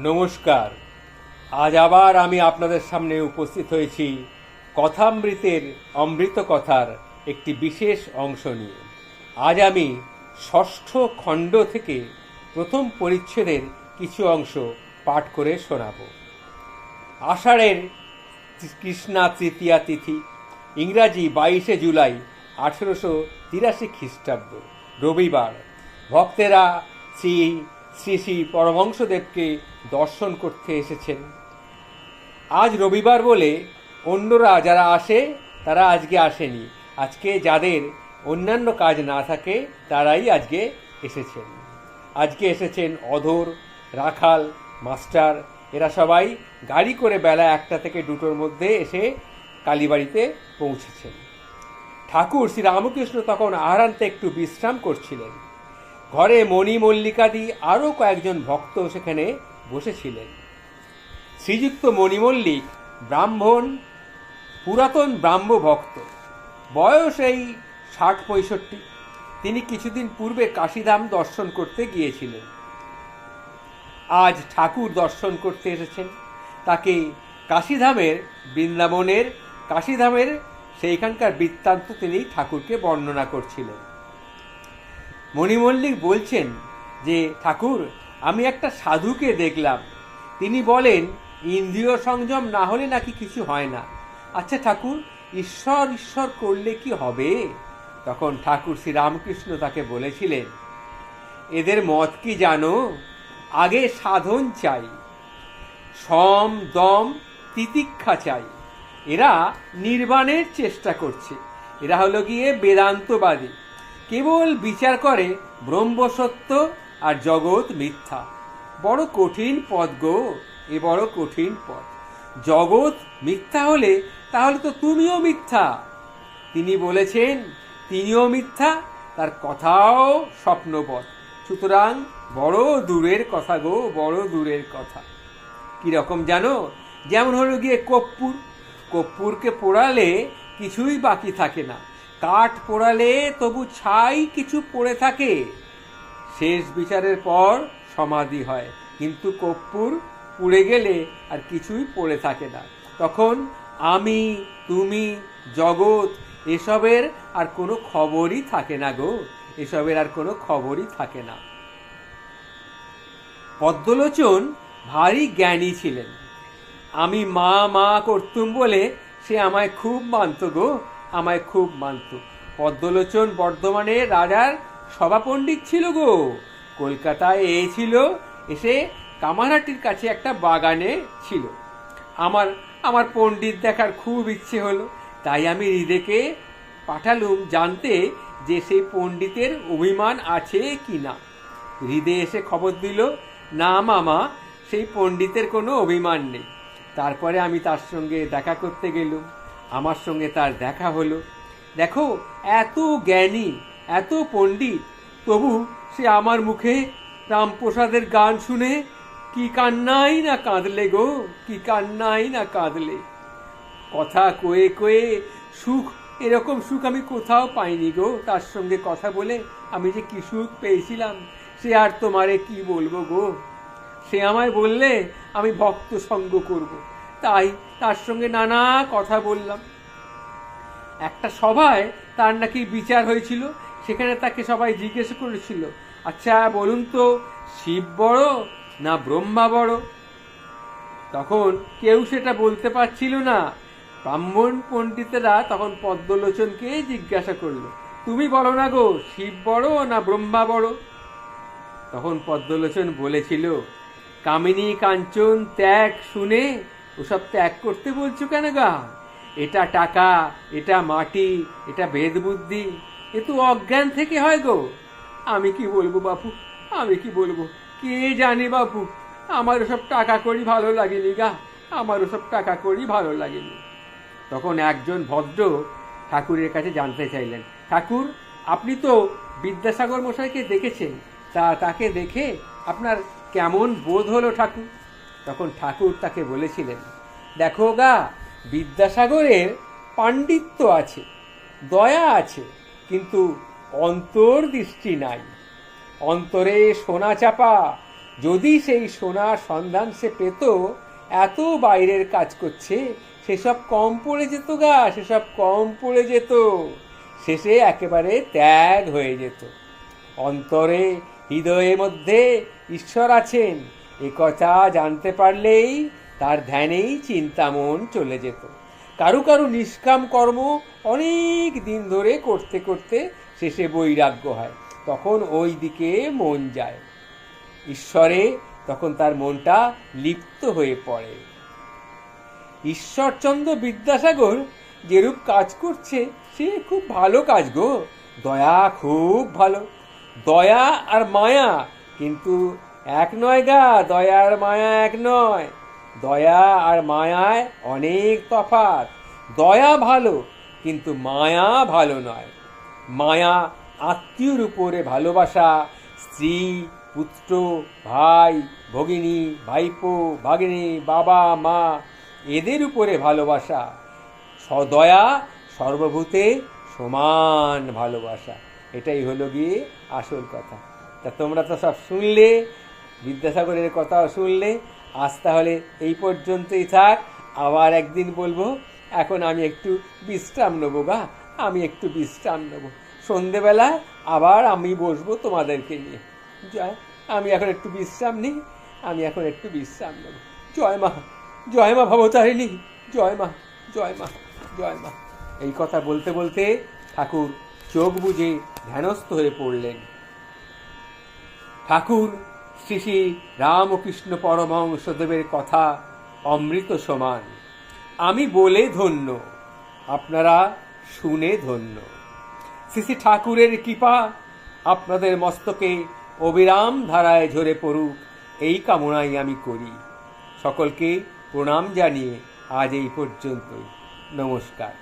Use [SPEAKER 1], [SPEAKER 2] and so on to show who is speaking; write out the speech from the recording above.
[SPEAKER 1] নমস্কার। আজ আবার আমি আপনাদের সামনে উপস্থিত হয়েছি কথামৃতের অমৃত কথার একটি বিশেষ অংশ নিয়ে। আজ আমি ষষ্ঠ খণ্ড থেকে প্রথম পরিচ্ছেদের কিছু অংশ পাঠ করে শোনাব। আষাঢ়ের কৃষ্ণা তৃতীয়া তিথি, ইংরাজি বাইশে জুলাই আঠেরোশো তিরাশি খ্রিস্টাব্দ, রবিবার। ভক্তেরা শ্রী শ্রী শ্রী পরমহংসদেবকে দর্শন করতে এসেছেন। আজ রবিবার বলে অন্যরা যারা আসে, তারা আজকে আসেনি। আজকে যাদের অন্যান্য কাজ না থাকে, তারাই আজকে এসেছেন। আজকে এসেছেন অধর, রাখাল, মাস্টার, এরা সবাই গাড়ি করে বেলা একটা থেকে দুটোর মধ্যে এসে কালীবাড়িতে পৌঁছেছেন। ঠাকুর শ্রী রামকৃষ্ণ তখন আহারান্তে একটু বিশ্রাম করছিলেন। ঘরে মণি মল্লিকাদি আরও কয়েকজন ভক্ত সেখানে বসেছিলেন। শ্রীযুক্ত মণিমল্লিক ব্রাহ্মণ, পুরাতন ব্রাহ্ম ভক্ত। বয়স এই ষাট পঁয়ষট্টি। তিনি কিছুদিন পূর্বে কাশীধাম দর্শন করতে গিয়েছিলেন। আজ ঠাকুর দর্শন করতে এসেছেন। তাকে কাশীধামের বৃন্দাবনের, কাশীধামের সেইখানকার বৃত্তান্ত তিনি ঠাকুরকে বর্ণনা করছিলেন। মণিমল্লিক বলছেন যে, ঠাকুর, আমি একটা সাধুকে দেখলাম। তিনি বলেন, ইন্দ্রিয় সংযম না হলে নাকি কিছু হয় না। আচ্ছা ঠাকুর, ঈশ্বর ঈশ্বর করলে কি হবে? তখন ঠাকুর শ্রীরামকৃষ্ণ তাকে বলেছিলেন, এদের মত কি জানো? আগে সাধন চাই। সম, দম, তিতিক্ষা চাই। এরা নির্বাণের চেষ্টা করছে। এরা হলো গিয়ে বেদান্তবাদী। কেবল বিচার করে ব্রহ্মসত্য আর জগৎ মিথ্যা। বড় কঠিন পদ গো, এ বড় কঠিন পদ। জগৎ মিথ্যা হলে তাহলে তো তুমিও মিথ্যা। তিনি বলেছেন, তিনিও মিথ্যা, তার কথাও স্বপ্নবৎ। সুতরাং বড় দূরের কথা গো, বড় দূরের কথা। কীরকম জানো? যেমন হলো গিয়ে কপ্পুর। কপ্পুরকে পোড়ালে কিছুই বাকি থাকে না। কাঠ পোড়ালে তবু ছাই কিছু পড়ে থাকে। শেষ বিচারের পর সমাধি হয়। কিন্তু কপ্পুর পুড়ে গেলে আর কিছুই পড়ে থাকে না। তখন আমি, তুমি, জগৎ, এসবের আর কোনো খবরই থাকে না গো। এসবের আর কোনো খবরই থাকে না। পদ্মলোচন ভারী জ্ঞানী ছিলেন। আমি মা মা করতুম বলে সে আমায় খুব মানত গো। আমায় খুব মানত। পদ্মলোচন বর্ধমানে রাজার সভাপণ্ডিত ছিল গো। কলকাতায় এ ছিল, এসে কামারহাটির কাছে একটা বাগানে ছিল। আমার আমার পণ্ডিত দেখার খুব ইচ্ছে হলো, তাই আমি হৃদেকে পাঠালুম জানতে যে সেই পণ্ডিতের অভিমান আছে কি না। হৃদে এসে খবর দিল, না মামা, সেই পণ্ডিতের কোনো অভিমান নেই। তারপরে আমি তার সঙ্গে দেখা করতে গেলুম। আমার সঙ্গে তার দেখা হলো। দেখো, এত জ্ঞানী, এত পণ্ডিত, তবু সে আমার মুখে রামপ্রসাদের গান শুনে, কি কান্নাই না কাঁদলে গো, কি কান্নাই না কাঁদলে? কথা কয়ে কয়ে সুখ, এরকম সুখ আমি কোথাও পাইনি গো। তার সঙ্গে কথা বলে আমি যে কি সুখ পেয়েছিলাম, সে আর তোমারে কি বলব গো? সে আমায় বললে আমি ভক্ত সঙ্গ করব। তাই তার সঙ্গে নানা কথা বললাম। একটা সভায় তার নাকি বিচার হয়েছিল, সেখানে তাকে সবাই জিজ্ঞেস করেছিল আচ্ছা বলুন তো, শিব বড় না ব্রহ্মা বড়? তখন কেউ সেটা বলতে পারছিল না। ব্রাহ্মণ পণ্ডিতেরা তখন পদ্মলোচনকে জিজ্ঞাসা করল, তুমি বলো না গো, শিব বড় না ব্রহ্মা বড়? তখন পদ্মলোচন বলেছিল, কামিনী কাঞ্চন ত্যাগ শুনে ওসব ত্যাগ করতে বলছো কেন গা? এটা টাকা, এটা মাটি, এটা বেদ বুদ্ধি এ তো অজ্ঞান থেকে হয় গো। আমি কি বলব বাপু? আমি কি বলব? কে জানে বাপু? আমার ওসব টাকা করি ভালো লাগেনি গা। আমার ওসব টাকা করি ভালো লাগেনি। তখন একজন ভদ্র ঠাকুরের কাছে জানতে চাইলেন, ঠাকুর, আপনি তো বিদ্যাসাগর মশাইকে দেখেছেন। তা তাকে দেখে আপনার কেমন বোধ হলো ঠাকুর? তখন ঠাকুর তাকে বলেছিলেন, দেখো গা বিদ্যাসাগরের পাণ্ডিত্য আছে, দয়া আছে, কিন্তু অন্তর্দৃষ্টি নাই। অন্তরে সোনা চাপা, যদি সেই সোনার সন্ধান সে পেত, এত বাইরের কাজ করছে, সেসব কম পড়ে যেত গা, সেসব কম পড়ে যেত। শেষে একেবারে ত্যাগ হয়ে যেত। অন্তরে হৃদয়ের মধ্যে ঈশ্বর আছেন এ কথা জানতে পারলেই তার ধ্যানেই চিন্তামন চলে যেত। কারু কারু নিষ্কাম কর্ম অনেক দিন ধরে করতে করতে শেষে বৈরাগ্য হয়, তখন ওই দিকে মন যায়। ঈশ্বরে তখন তার মনটা লিপ্ত হয়ে পড়ে। ঈশ্বরচন্দ্র বিদ্যাসাগর যেরূপ কাজ করছে, সে খুব ভালো কাজ গো। দয়া খুব ভালো। দয়া আর মায়া কিন্তু এক নয় গা, দয়া আর মায়া এক নয়। দয়া আর মায়ায় অনেক তফাৎ। দয়া ভালো, কিন্তু মায়া ভালো নয়। মায়া আত্মীয়র উপরে ভালোবাসা, স্ত্রী, পুত্র, ভাই, ভগিনী, ভাইপো, ভাগিনী, বাবা, মা, এদের উপরে ভালোবাসা। সদয়া সর্বভূতে সমান ভালোবাসা। এটাই হলো গিয়ে আসল কথা। তা তোমরা তো সব শুনলে বিদ্যাসাগরের কথাও শুনলে আজ তাহলে এই পর্যন্তই থাক। আবার একদিন বলব, এখন আমি একটু বিশ্রাম নেব গা, আমি একটু বিশ্রাম নেব। সন্ধেবেলা আবার আমি বসবো তোমাদেরকে নিয়ে। জয়, আমি এখন একটু বিশ্রাম নিই, আমি এখন একটু বিশ্রাম নেব। জয় মা জয় মা ভবতারিণী, জয় মা জয় মা জয় মা। এই কথা বলতে বলতে ঠাকুর চোখ বুজে ধ্যানস্থ হয়ে পড়লেন। ঠাকুর শ্রী শ্রী রামকৃষ্ণ পরমহংসদেবের কথা অমৃত সমান। আমি বলে ধন্য, আপনারা শুনে ধন্য। শ্রী শ্রী ঠাকুরের কৃপা আপনাদের মস্তকে অবিরাম ধারায় ঝরে পড়ুক, এই কামনাই আমি করি। সকলকে প্রণাম জানিয়ে আজ এই পর্যন্তই। নমস্কার।